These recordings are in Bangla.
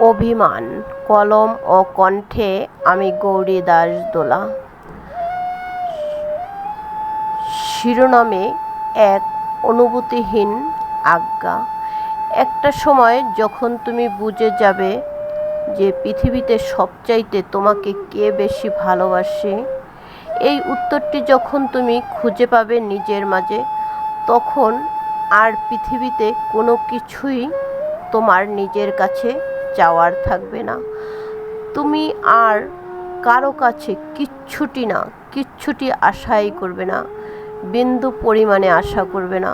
অভিমান, কলম ও কণ্ঠে আমি গৌরী দাস দোলা শিরোনামে এক অনুভূতিহীন আজ্ঞা। একটা সময় যখন তুমি বুঝে যাবে যে পৃথিবীতে সবচাইতে তোমাকে কে বেশি ভালোবাসে, এই উত্তরটি যখন তুমি খুঁজে পাবে নিজের মাঝে, তখন আর পৃথিবীতে কোনো কিছুই তোমার নিজের কাছে চাওয়ার থাকবে না। তুমি আর কারও কাছে কিচ্ছুটি না, কিচ্ছুটি আশাই করবে না, বিন্দু পরিমাণে আশা করবে না।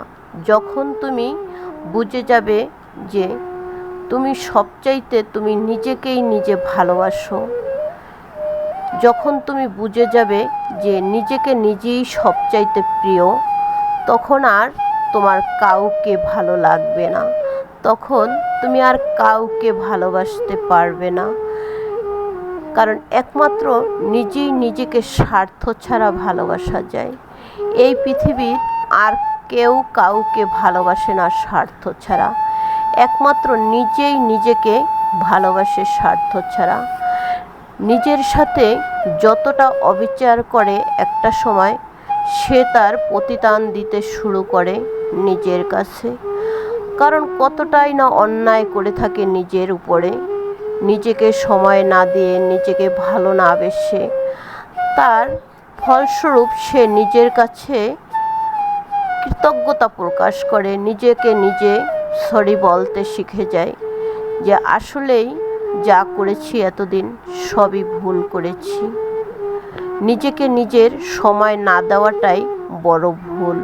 যখন তুমি বুঝে যাবে যে তুমি সবচাইতে তুমি নিজেকেই নিজে ভালোবাসো, যখন তুমি বুঝে যাবে যে নিজেকে নিজেই সবচাইতে প্রিয়, তখন আর তোমার কাউকে ভালো লাগবে না। তখন তুমি আর কাউকে ভালোবাসতে পারবে না। কারণ একমাত্র নিজেই নিজেকে স্বার্থ ছাড়া ভালোবাসা যায়। এই পৃথিবীর আর কেউ কাউকে ভালোবাসে না স্বার্থ ছাড়া। একমাত্র নিজেই নিজেকে ভালোবাসে স্বার্থ ছাড়া। নিজের সাথে যতটা অবিচার করে একটা সময়, সে তার প্রতিদান দিতে শুরু করে নিজের কাছে। কারণ কতটাই না অন্যায় করে থাকে নিজের উপরে। নিজেকে সময় না দিয়ে, নিজেকে ভালো না বেসে। তার ফলস্বরূপ সে নিজের কাছে কৃতজ্ঞতা প্রকাশ করে, নিজেকে নিজে সরি বলতে শিখে যায় যে, আসলেই যা করেছি এতদিন সবই ভুল করেছি। নিজেকে নিজের সময় না দেওয়াটাই বড় ভুল।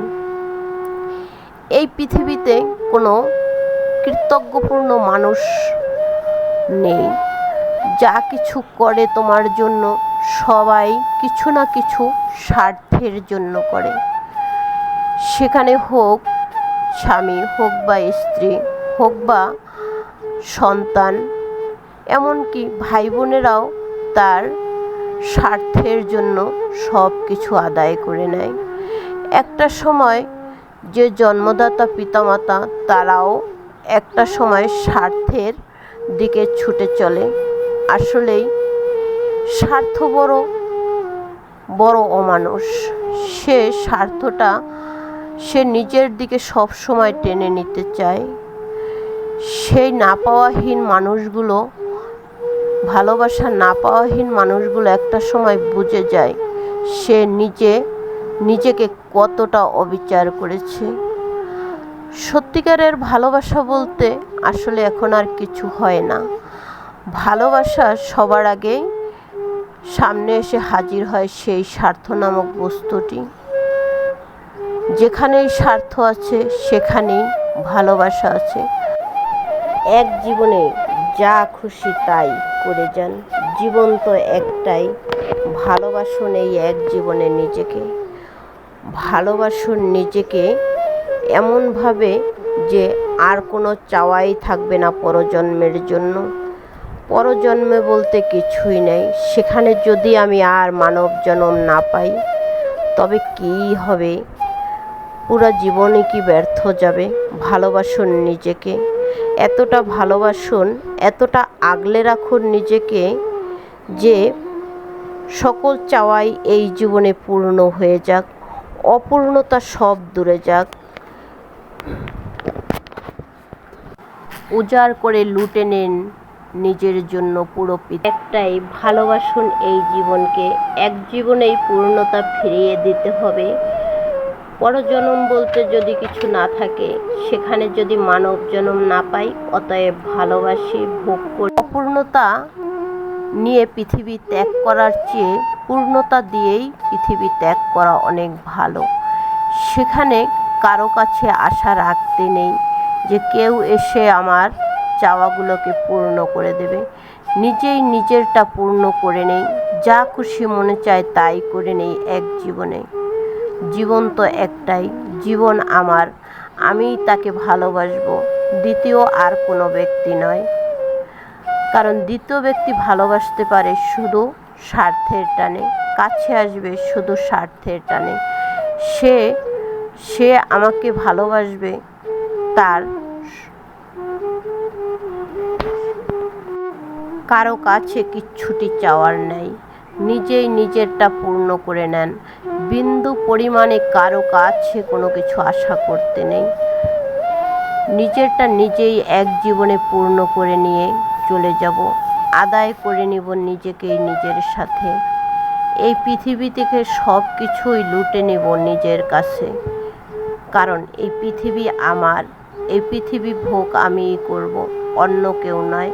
এই পৃথিবীতে কোনো কৃতজ্ঞপূর্ণ মানুষ নেই। যা কিছু করে তোমার জন্য, সবাই কিছু না কিছু স্বার্থের জন্য করে। সেখানে হোক স্বামী, হোক বা স্ত্রী, হোক বা সন্তান, এমনকি ভাই বোনেরাও তার স্বার্থের জন্য সব কিছু আদায় করে নেয়। একটা সময় যে জন্মদাতা পিতামাতা, তারাও একটা সময় স্বার্থের দিকে ছুটে চলে। আসলেই স্বার্থ বড় বড় অমানুষ। সে স্বার্থটা সে নিজের দিকে সব সময় টেনে নিতে চায়। সেই না পাওয়াহীন মানুষগুলো, ভালোবাসা না পাওয়াহীন মানুষগুলো একটা সময় বুঝে যায়, সে নিজে নিজেকে কতটা অবিচার করেছে। সত্যিকারের ভালোবাসা বলতে আসলে এখন আর কিছু হয় না। ভালোবাসা সবার আগে সামনে এসে হাজির হয় সেই স্বার্থ নামক বস্তুটি। যেখানেই স্বার্থ আছে, সেখানেই ভালোবাসা আছে। এক জীবনে যা খুশি তাই করে যান। জীবন তো একটাই ভালোবাসুন এই এক জীবনে নিজেকে। ভালোবাসুন নিজেকে এমনভাবে যে আর কোনো চাওয়াই থাকবে না পরজন্মের জন্য। পরজন্মে বলতে কিছুই নেই। সেখানে যদি আমি আর মানব জন্ম না পাই, তবে কী হবে? পুরো জীবনে কি ব্যর্থ যাবে? ভালোবাসুন নিজেকে। এতটা ভালোবাসুন, এতটা আগলে রাখুন নিজেকে যে সকল চাওয়াই এই জীবনে পূর্ণ হয়ে যাক। অপূর্ণতা সব দূরে যাক। উজাড় করে লুটে নেন নিজের জন্য পুরো একটাই ভালোবাসুন এই জীবনকে। এক জীবনেই পূর্ণতা ফিরিয়ে দিতে হবে। পরজনম বলতে যদি কিছু না থাকে, সেখানে যদি মানব জনম না পাই, অতএব ভালোবাসি ভোগ করি। অপূর্ণতা নিয়ে পৃথিবী ত্যাগ করার চেয়ে পূর্ণতা দিয়েই পৃথিবী ত্যাগ করা অনেক ভালো। সেখানে কারও কাছে আশা রাখতে নেই যে কেউ এসে আমার চাওয়াগুলোকে পূর্ণ করে দেবে। নিজেই নিজেরটা পূর্ণ করে নেই। যা খুশি মনে চায় তাই করে নেই এক জীবনে। জীবন তো একটাই, জীবন আমার। আমি তাকে ভালোবাসবো। দ্বিতীয় আর কোনো ব্যক্তি নয়। কারণ দ্বিতীয় ব্যক্তি ভালোবাসতে পারে শুধু স্বার্থের টানে, কাছে আসবে শুধু স্বার্থের টানে। সে সে আমাকে ভালোবাসবে তার কারও কাছে কিচ্ছুটি চাওয়ার নেই। নিজেই নিজেরটা পূর্ণ করে নেন। বিন্দু পরিমাণে কারও কাছে কোনো কিছু আশা করতে নেই। নিজেরটা নিজেই এক জীবনে পূর্ণ করে নিয়ে চলে যাব। আদায় করে নিব নিজেকেই নিজের সাথে। এই পৃথিবী থেকে সব কিছুই লুটে নেব নিজের কাছে। কারণ এই পৃথিবী আমার, এই পৃথিবী ভোগ আমিই করব, অন্য কেউ নয়।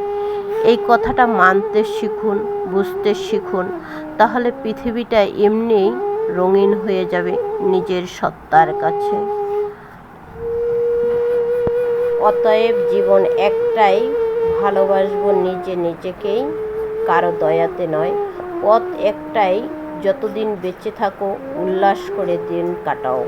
এই কথাটা মানতে শিখুন, বুঝতে শিখুন, তাহলে পৃথিবীটা এমনিই রঙিন হয়ে যাবে নিজের সত্তার কাছে। অতএব জীবন একটাই ভালোবাসবো নিজে নিজেকেই, কারও দয়াতে নয়। পথ একটাই, যতদিন বেঁচে থাকো, উল্লাস করে দিন কাটাও।